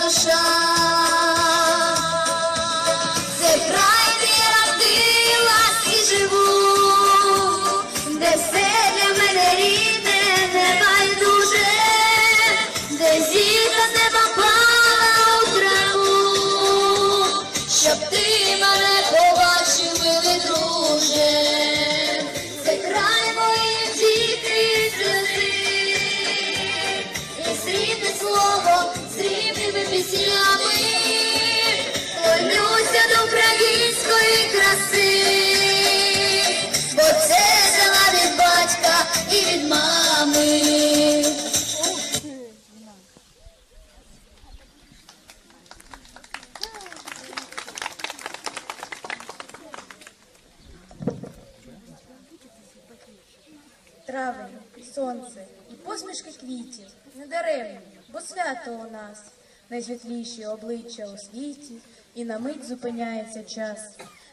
душа. Бо свято у нас найсвітліші обличчя у світі, і на мить зупиняється час.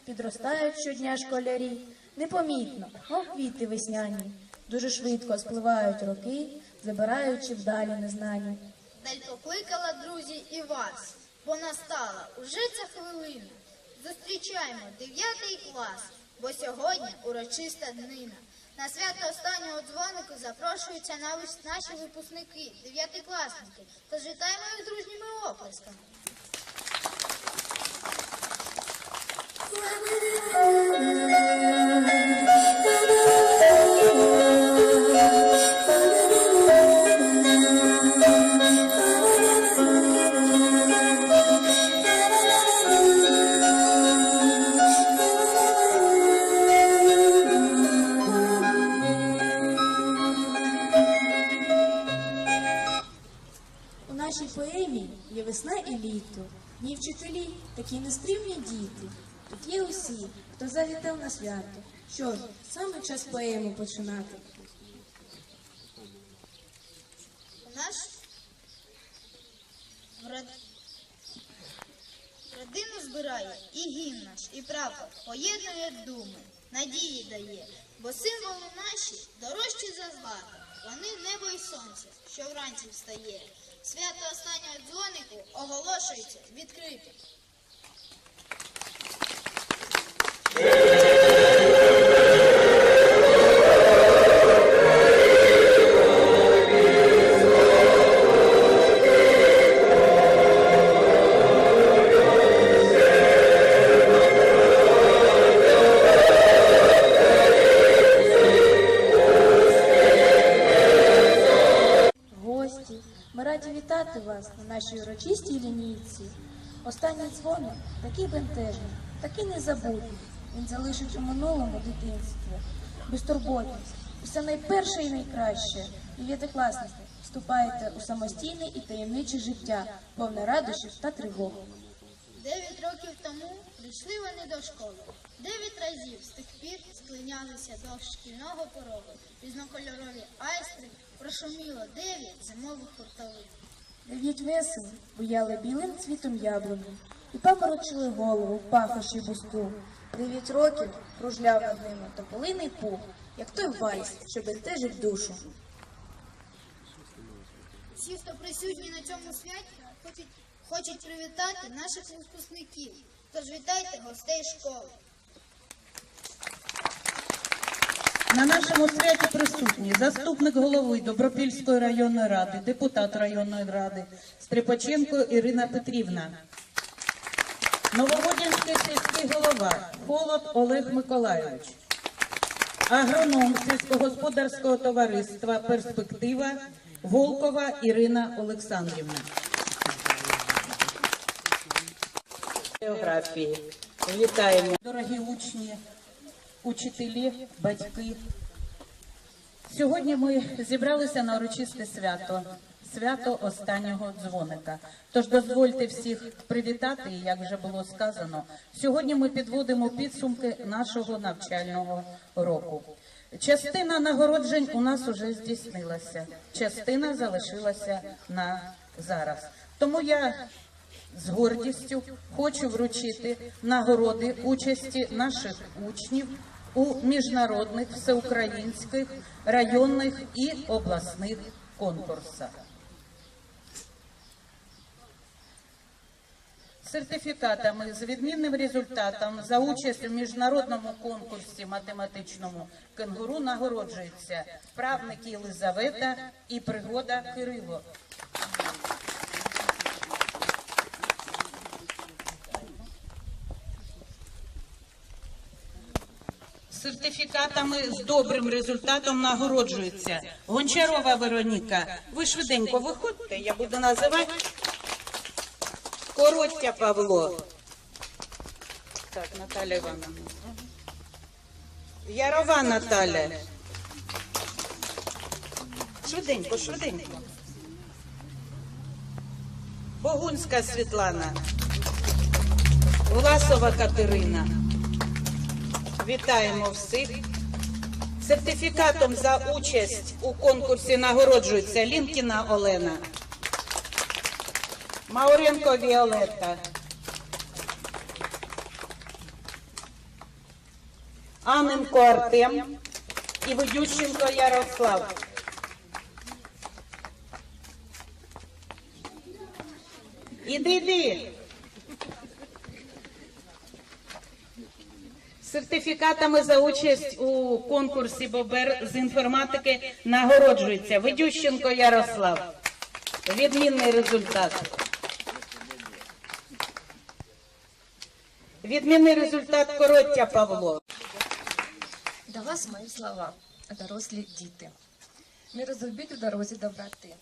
Підростають щодня школярі, непомітно, мов квіти весняні, дуже швидко спливають роки, забираючи вдалі незнані. Даль покликала друзі і вас, бо настала уже ця хвилина. Зустрічаємо дев'ятий клас, бо сьогодні урочиста днина. На свято останнього дзвонику запрошуються наші випускники, дев'ятикласники. Тож вітаємо їх дружніми оплесками. У весна і літо, ні вчителі, такі нестримні діти. Є усі, хто завітав на свято. Що ж, саме час поему починати. Наш в род- родину збирає і гімн наш, і прапор, поєднує думи, надії дає, бо символи наші дорожчі за злато. Вони небо і сонце, що вранці встає. Свято останнього дзвонику оголошується відкритим. Дзвоник такий бентежний, такий незабутній. Він залишить у минулому дитинство. Безтурботність, усе найперше і найкраще. Дев'ятикласники, вступаєте у самостійне і таємниче життя, повне радощів та тривог. Дев'ять років тому прийшли вони до школи. Дев'ять разів з тих пір склинялися до шкільного порогу. Різнокольорові айстри прошуміло дев'ять зимових хуртовин. Дев'ять весел буяли білим цвітом яблуні і паморочили голову в пахощі буску. Дев'ять років кружляв над ними тополиний пух, як той вальс, що бентежить душу. Всі, хто присутні на цьому святі, хочуть, хочуть привітати наших випускників. Тож вітайте гостей школи. На нашому святі присутні заступник голови Добропільської районної ради, депутат районної ради Стрипаченко Ірина Петрівна, Нововодянський сільський голова Холод Олег Миколайович, агроном сільськогосподарського товариства Перспектива Волкова Ірина Олександрівна. Географії. Вітаємо, дорогі учні, учителі, батьки. Сьогодні ми зібралися на урочисте свято, свято останнього дзвоника. Тож дозвольте всіх привітати, як вже було сказано. Сьогодні ми підводимо підсумки нашого навчального року. Частина нагороджень у нас уже здійснилася, частина залишилася на зараз. Тому я з гордістю хочу вручити нагороди участі наших учнів у міжнародних, всеукраїнських, районних і обласних конкурсах. Сертифікатами з відмінним результатом за участь у міжнародному конкурсі математичному кенгуру нагороджуються правник Єлизавета і пригода Кирило. Сертифікатами з добрим результатом нагороджуються Гончарова Вероніка. Ви швиденько виходьте, я буду називати. Короття Павло. Так, Наталя Івановна. Ярова Наталя. Швиденько, швиденько. Богунська Світлана. Власова Катерина. Вітаємо всіх. Сертифікатом за участь у конкурсі нагороджується Лінкіна Олена. Мауренко Віолетта. Аненко Артем і Видющенко Ярослав. Іди, іди. Сертифікатами за участь у конкурсі Бобер з інформатики нагороджується Видющенко Ярослав. Відмінний результат. Відмінний результат короття Павло. До вас мої слова, дорослі діти. Не розгубіть у дорозі доброти.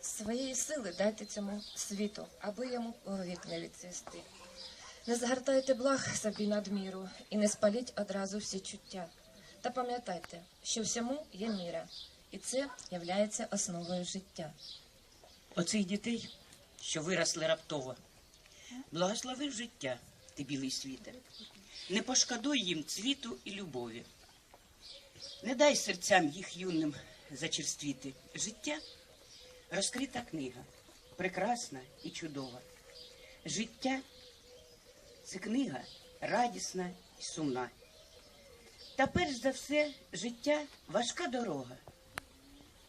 Своєї сили дайте цьому світу, аби йому вік не відцвісти. Не згортайте благ собі надміру і не спаліть одразу всі чуття. Та пам'ятайте, що всьому є міра, і це являється основою життя. Оцих дітей, що виросли раптово. Благослови життя, ти білий світе. Не пошкодуй їм цвіту і любові. Не дай серцям їх юним зачерствіти. Життя розкрита книга, прекрасна і чудова. Життя це книга радісна і сумна. Та перш за все, життя важка дорога.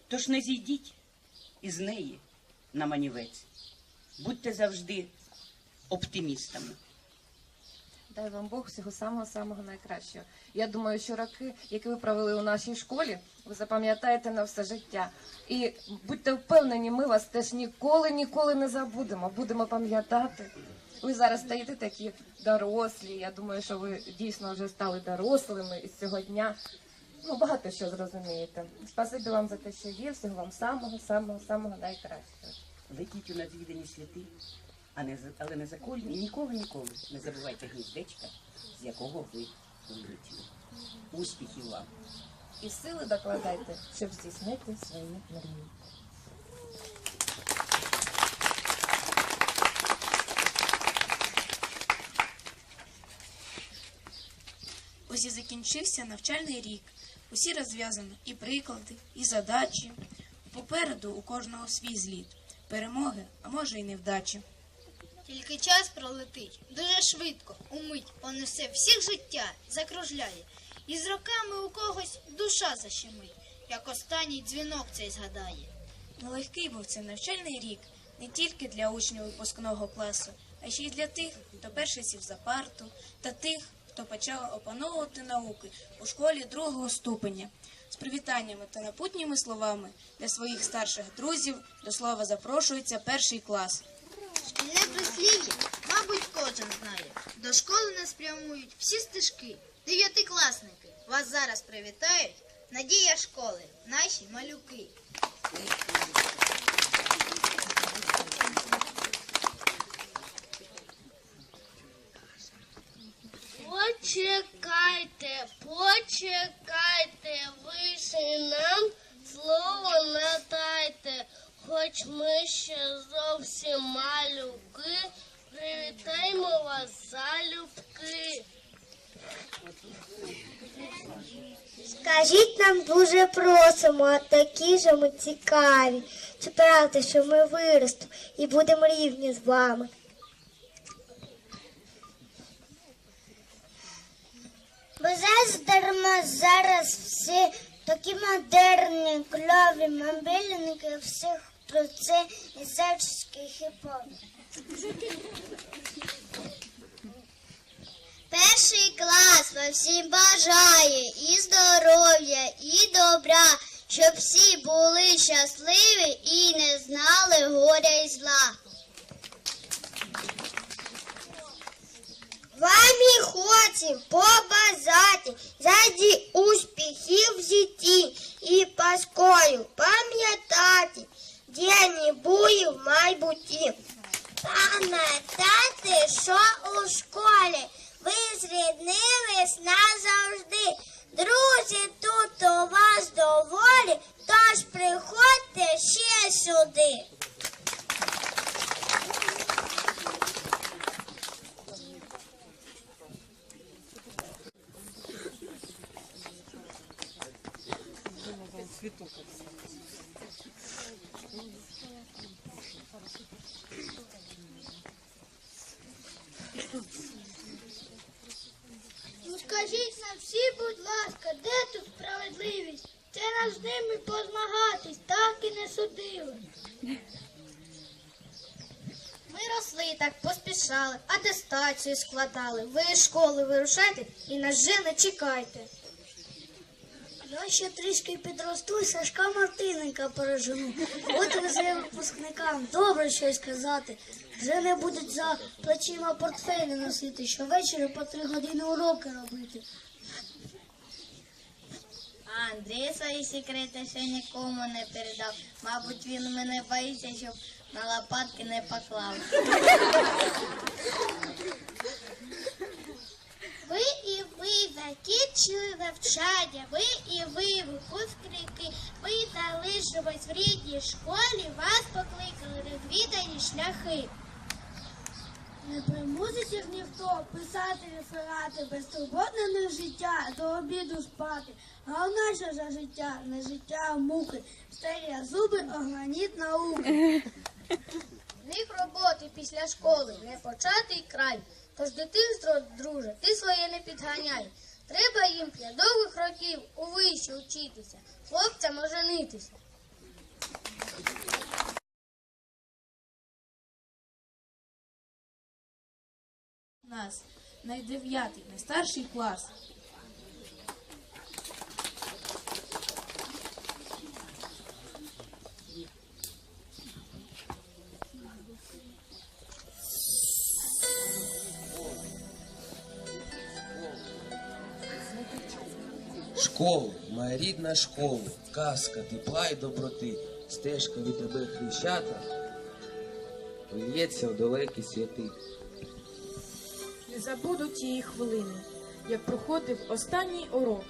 Тож не зійдіть із неї на манівець. Будьте завжди оптимістами. Дай вам Бог всього самого самого найкращого. Я думаю, що роки, які ви провели у нашій школі, ви запам'ятаєте на все життя. І будьте впевнені, ми вас теж ніколи, ніколи не забудемо. Будемо пам'ятати. Ви зараз стаєте такі дорослі. Я думаю, що ви дійсно вже стали дорослими і з цього дня. Ну, багато що зрозумієте. Спасибі вам за те, що є. Всього вам самого, самого, самого найкращого. Летіть у надвідані святи, а не але не за коль, ніколи, ніколи не забувайте гніздечка, з якого ви вилетіли. Успіхів вам! І сили докладайте, щоб здійснити свої мрії. Ось і закінчився навчальний рік. Усі розв'язано і приклади, і задачі. Попереду у кожного свій зліт, перемоги, а може й невдачі. Тільки час пролетить дуже швидко, умить понесе всіх життя, закружляє. І з роками у когось душа защемить, як останній дзвінок цей згадає. Нелегкий був цей навчальний рік не тільки для учнів випускного класу, а ще й для тих, хто перший сів за парту, та тих, хто почав опановувати науки у школі другого ступеня. З привітаннями та напутніми словами для своїх старших друзів до слова запрошується перший клас. Шкільне прислів'я, мабуть, кожен знає. До школи нас прямують всі стежки. Дев'ятикласники вас зараз привітають. Надія школи, наші малюки. Почекайте, почекайте, ви ще нам слово надайте, хоч ми ще зовсім малюки, привітаємо вас залюбки. Скажіть нам дуже просимо, а такі ж ми цікаві. Чи правда, що ми виростемо і будемо рівні з вами? Бо дарма зараз всі такі модерні, кльові, мобільники, всіх про це і зачіски хіпом. Перший клас вам всім бажає і здоров'я, і добра, щоб всі були щасливі і не знали горя і зла. Вам і хочу побажати заді успіхів в житті і паскою пам'ятати, де не буде в майбутті. Пам'ятати, що у школі ви зріднились назавжди. Друзі, тут у вас доволі, тож приходьте ще сюди. Ну скажіть нам всі, будь ласка, де тут справедливість? Це нам з ними позмагатись, так і не судили. Ми росли так, поспішали, атестацію складали. Ви школи вирушайте і нас вже не чекайте. Я ще трішки підросту, Сашка Мартиненка пережену. От вже випускникам добре щось сказати. Вже не будуть за плечима портфелі носити, щовечора по три години уроки робити. Андрій свої секрети ще нікому не передав. Мабуть, він мене боїться, щоб на лопатки не поклав. Ви і ви закінчили навчання, ви і ви випускники, ви залишились в рідній школі, вас покликали розвідані шляхи. Не примусить ніхто писати реферати, безтурботне не життя, до обіду спати. Головне, що за життя, не життя, а муки. Старі зуби, органіт науки. В роботи після школи не початий край. Тож дитинство, друже, ти своє не підганяй. Треба їм для років у виші вчитися, хлопцям оженитися. Нас найдев'ятий, найстарший клас. Школу, моя рідна школа, казка тепла й доброти, стежка від тебе хрещата, вильється в далекі святи. Не забуду тієї хвилини, як проходив останній урок,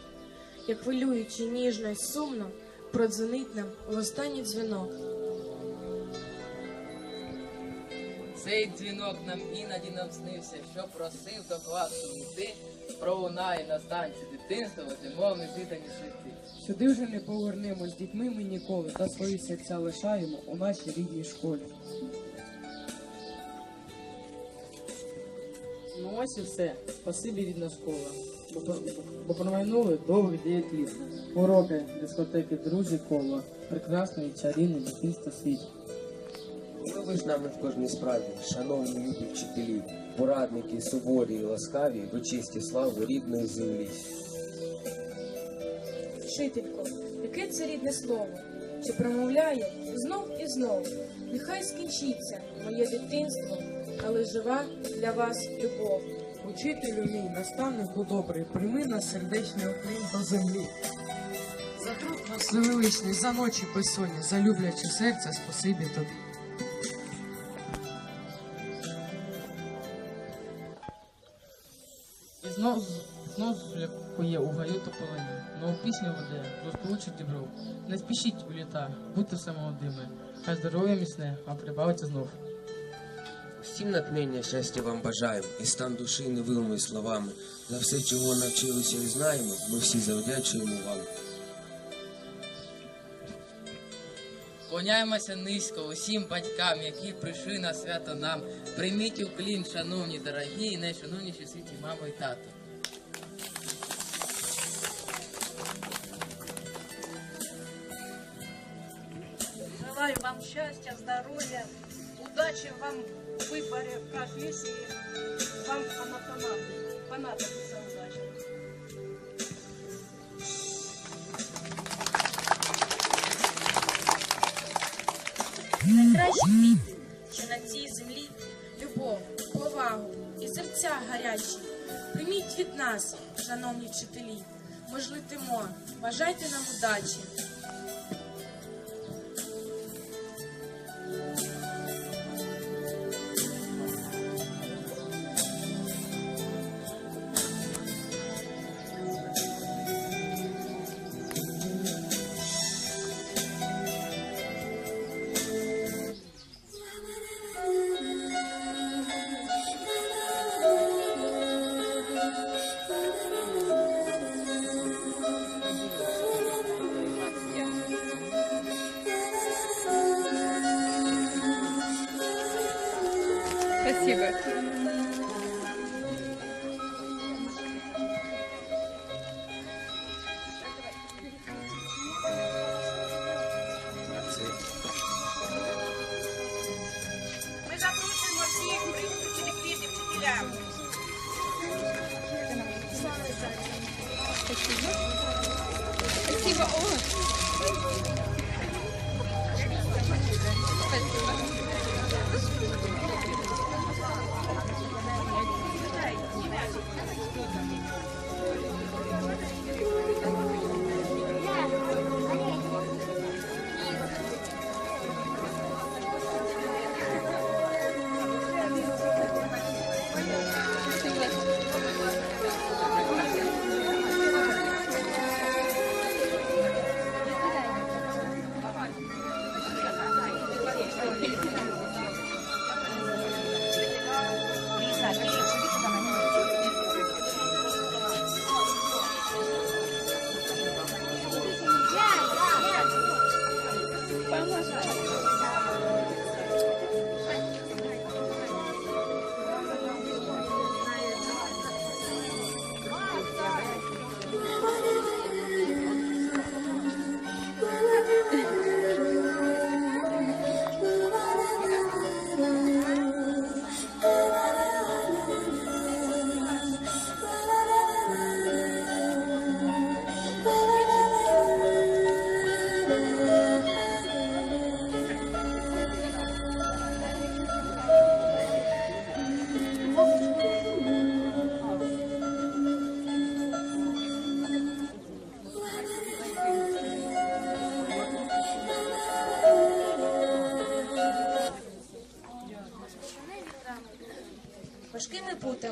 як хвилюючи ніжно й сумно, продзвонить нам в останній дзвінок. Цей дзвінок нам іноді нам снився, що просив до класу йти, пролунає на станції дитинства, мов не зідані світи. Сюди вже не повернемось з дітьми ми ніколи, та свої серця лишаємо у нашій рідній школі. Ось і все. Спасибі рідна школа. Бо, промайнули довгих 9 літ. Уроки, дискотеки, друзі, коло. Прекрасне і чарівне дитинство світ. Ми ви ж нами в кожній справі, шановні любі вчителі, порадники, суворі і ласкаві, ви чисті слави рідної землі. Вчителько, яке це рідне слово, що промовляє знов і знов. Нехай скінчиться моє дитинство, але жива для вас любов. Учителю мій, наставнику добрий, прийми нас сердечний уклін до землі. За труд нас величний, за ночі безсонні, за любляче серце, спасибі тобі. І знов, знов кує у гаю тополині, нову пісню веде, розполучить дібров. Не спішіть у літа, будьте все молодими, хай здоров'я міцне вам прибавиться знов. Всім натхнення, щастя вам бажаємо, і стан душі невилими словами. За все, чого навчилися і знаємо, ми всі завдячуємо вам. Клоняємося низько усім батькам, які прийшли на свято нам. Прийміть уклін, шановні дорогі і найшановніші світі мамо і тато. Желаю вам счастья, здоровья, удачи вам в выборе профессии. Вам она понадобится, удача. Найкращі що на цій землі любов, повагу і серця гарячі. Прийміть від нас, шановні вчителі. Ми ж летимо, бажайте нам удачі. Спасибо.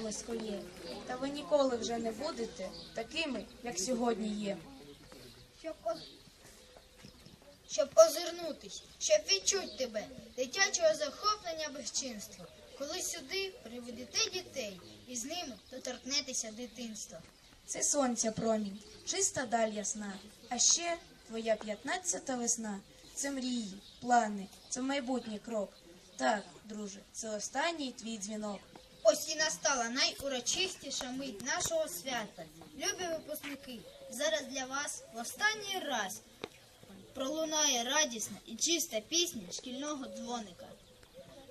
Важкими своє, та ви ніколи вже не будете такими, як сьогодні є. Щоб озирнутись, щоб відчуть тебе, дитячого захоплення безчинства. Коли сюди приведете дітей і з ними доторкнетеся дитинства. Це сонця промінь, чиста даль ясна. А ще твоя п'ятнадцята весна. Це мрії, плани, це майбутній крок. Так, друже, це останній твій дзвінок. Ось і настала найурочистіша мить нашого свята. Любі випускники, зараз для вас в останній раз пролунає радісна і чиста пісня шкільного дзвоника.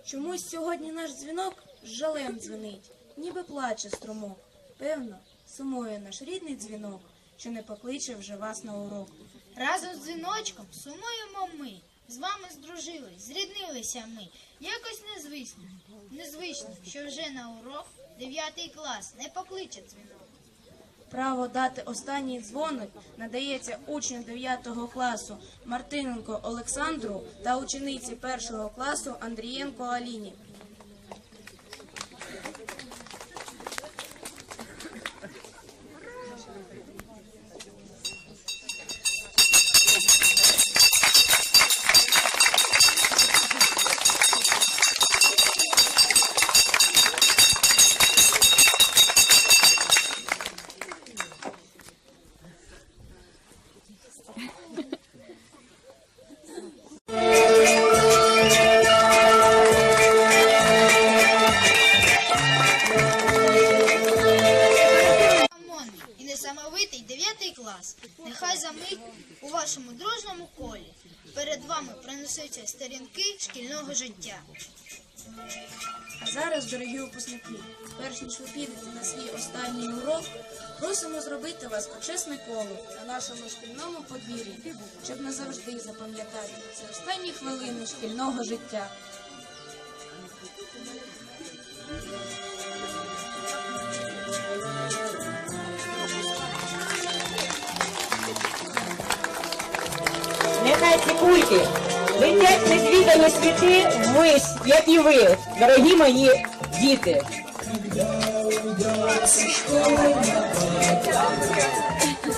Чомусь сьогодні наш дзвінок з жалем дзвенить, ніби плаче струмок. Певно, сумує наш рідний дзвінок, що не покличе вже вас на урок. Разом з дзвіночком сумуємо ми. З вами здружились, зріднилися ми. Якось незвично, незвично, що вже на урок дев'ятий клас не покличе дзвінок. Право дати останній дзвоник надається учню 9 класу Мартиненко Олександру та учениці 1 класу Андрієнко Аліні. Подвір'ї, щоб назавжди запам'ятати ці останні хвилини шкільного життя. Нехай ці кульки летять незвідані світи ввись, як і ви, дорогі мої діти.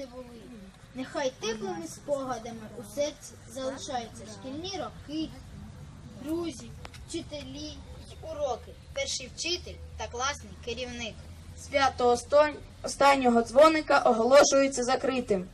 не були. Нехай теплими спогадами у серці залишаються шкільні роки, друзі, вчителі й уроки, перший вчитель та класний керівник. Свято останнього дзвоника оголошується закритим.